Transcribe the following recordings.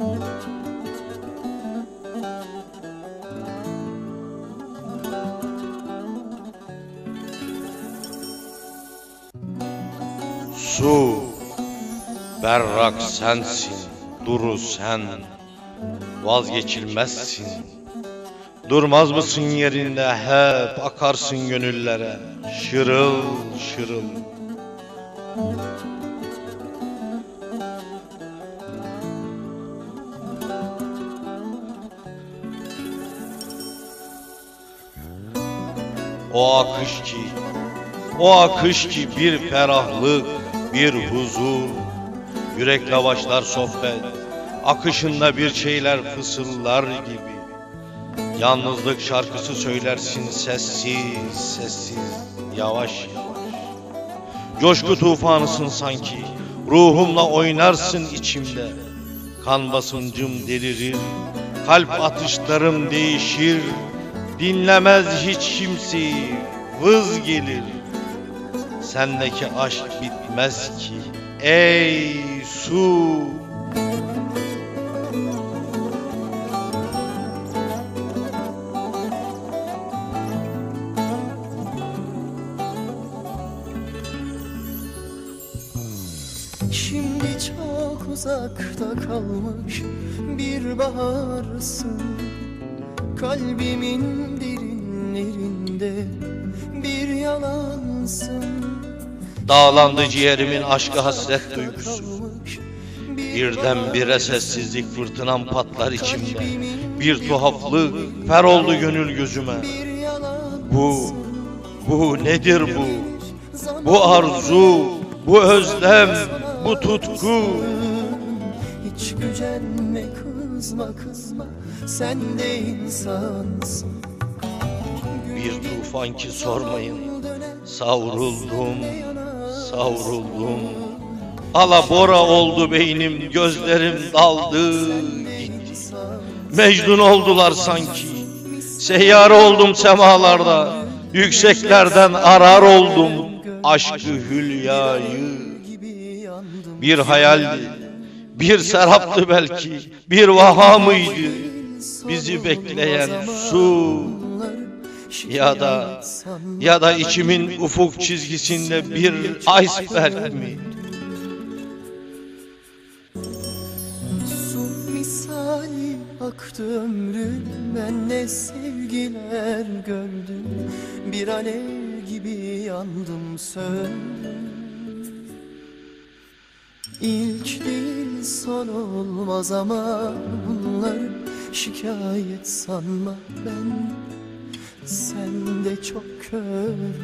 Su, berrak sensin, duru sen, vazgeçilmezsin. Durmaz mısın yerinde hep akarsın gönüllere, şırıl şırıl. O akış ki, o akış ki bir ferahlık, bir huzur. Yürekle başlar sohbet, akışında bir şeyler fısıldar gibi. Yalnızlık şarkısı söylersin sessiz sessiz, yavaş yavaş. Coşku tufanısın sanki, ruhumla oynarsın içimde. Kan basıncım delirir, kalp atışlarım değişir. Dinlemez hiç kimseyi, vız gelir. Sendeki aşk bitmez ki, ey su. Şimdi çok uzakta kalmış bir baharsın Kalbimin derinlerinde bir yalansın Dağlandı ciğerimin aşkı hasret duygusu. Kalmış Birdenbire sessizlik fırtınam patlar içimde. Bir tuhaflık fer oldu gönül gözüme. Bu, bu nedir bu? Bu arzu, bu özlem, bu tutku. Hiç gücenme kızma kızma sen de insansın Bir tufan ki sormayın. Savruldum, savruldum. Alabora oldu beynim, gözlerim daldı gitti. Mecnun oldular sanki. Seyyar oldum semalarda. Yükseklerden arar oldum aşkı hülyayı. Bir hayaldi, bir seraptı belki, bir vaha mıydı? Bizi bekleyen su ya da ya da içimin ufuk çizgisinde bir iceberg mi? Su misali aktı ömrüm Ben ne sevgiler gördüm. Bir alev gibi yandım söndüm İlk değil son olmaz ama Bunlar şikayet sanma ben Sen de çok kördün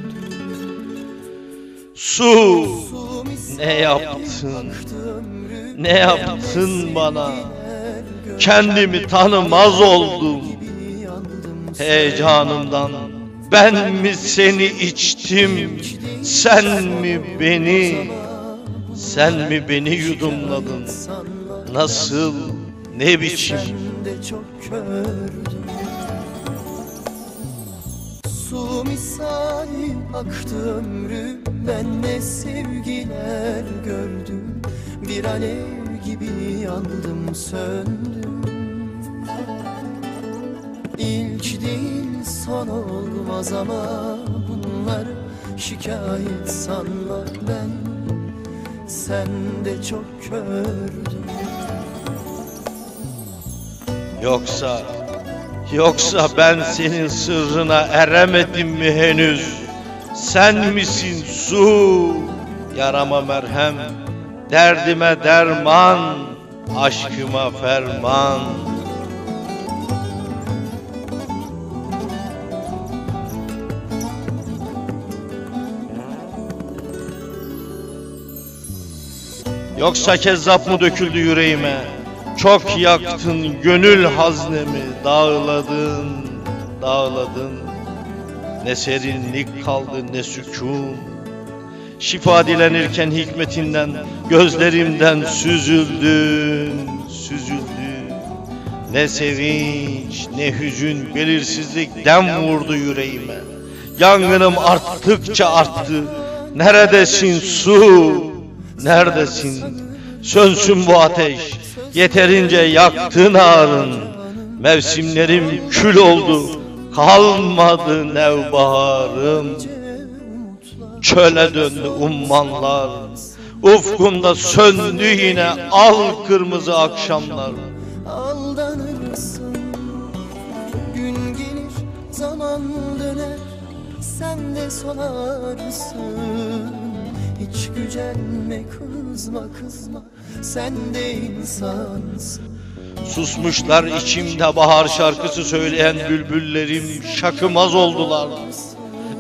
Su ne yaptın? Ne yaptın bana? Kendimi tanımaz oldum heyecanımdan. Ben mi seni içtim? Sen mi beni? Sen mi beni yudumladın? Nasıl? Ne biçim? De çok kördüm. Su misali aktı ömrüm Ben ne sevgiler gördüm. Bir alev gibi yandım söndüm. İlk değil son olmaz ama Bunlar şikayet sanma ben. Sen de çok kördün Yoksa Yoksa ben senin sırrına eremedim mi henüz? Sen misin su? Yarama merhem, derdime derman, aşkıma ferman. Yoksa kezzap mı döküldü yüreğime? Çok yaktın gönül haznemi, dağladın, dağladın. Ne serinlik kaldı ne sükun. Şifa dilenirken hikmetinden, gözlerimden süzüldün, süzüldün. Ne sevinç, ne hüzün, belirsizlik dem vurdu yüreğime. Yangınım arttıkça arttı. Neredesin su? Neredesin? Sönsün bu ateş. Yeterince yaktın ağrın Mevsimlerim kül oldu. Kalmadı nevbaharım. Çöle döndü ummanlar. Ufkunda söndü yine al kırmızı akşamlar. Aldanırsın. Gün gelir zaman döner. Sen de solarsın Hiç gücenme kızma kızma Sen de insansın Susmuşlar içimde bahar şarkısı söyleyen bülbüllerim şakımaz oldular.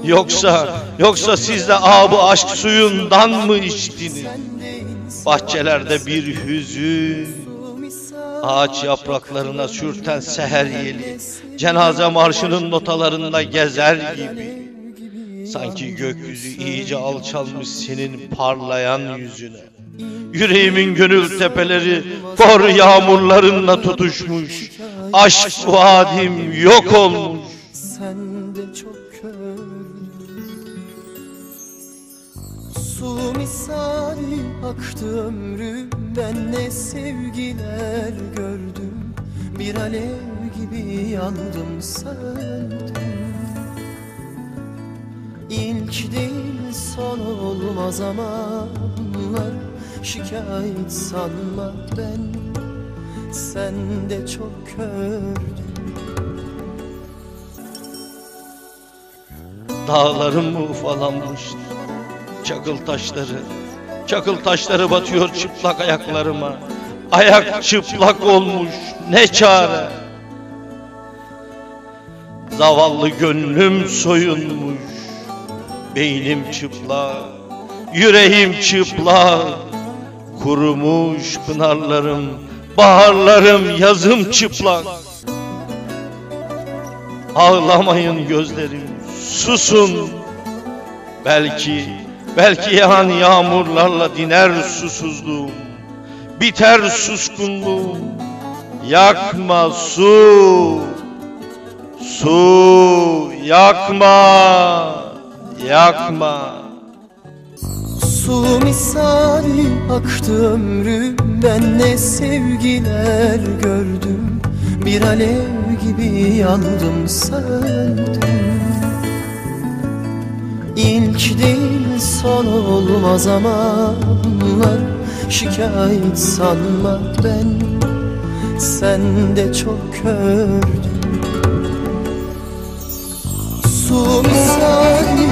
Yoksa, yoksa siz de abı aşk suyundan mı içtiniz? Bahçelerde bir hüzün, ağaç yapraklarına sürten seher yeli, cenaze marşının notalarında gezer gibi. Sanki gökyüzü iyice alçalmış senin parlayan yüzüne. Yüreğimin gönül tepeleri kor yağmurlarınla tutuşmuş. Aşk vadim yok olmuş. Sen de çok kör Su misali aktı ömrüm Ben ne sevgiler gördüm Bir alev gibi yandım söndüm İlk değil son olmaz ama bunlar şikayet sanma. Ben Sen de çok kördün Dağlarım mı ufalanmış Çakıl taşları? Çakıl taşları batıyor çıplak ayaklarıma. Ayak çıplak olmuş ne çare? Zavallı gönlüm soyunmuş Beynim çıplak Yüreğim çıplak. Kurumuş pınarlarım Baharlarım yazım çıplak. Ağlamayın gözlerim susun. Belki belki yağan yağmurlarla diner susuzluğum Biter suskunluğum. Yakma su Su yakma Yakma. Su misali aktı ömrüm Ben ne sevgiler gördüm. Bir alev gibi yandım söndüm İlk değil son olmaz ama bunlar şikayet sanma ben Sen de çok kördün Su misali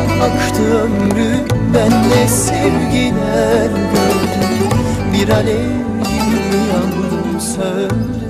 aktı ömrüm Ben ne sevgiler gördüm. Bir alev gibi yandım söndüm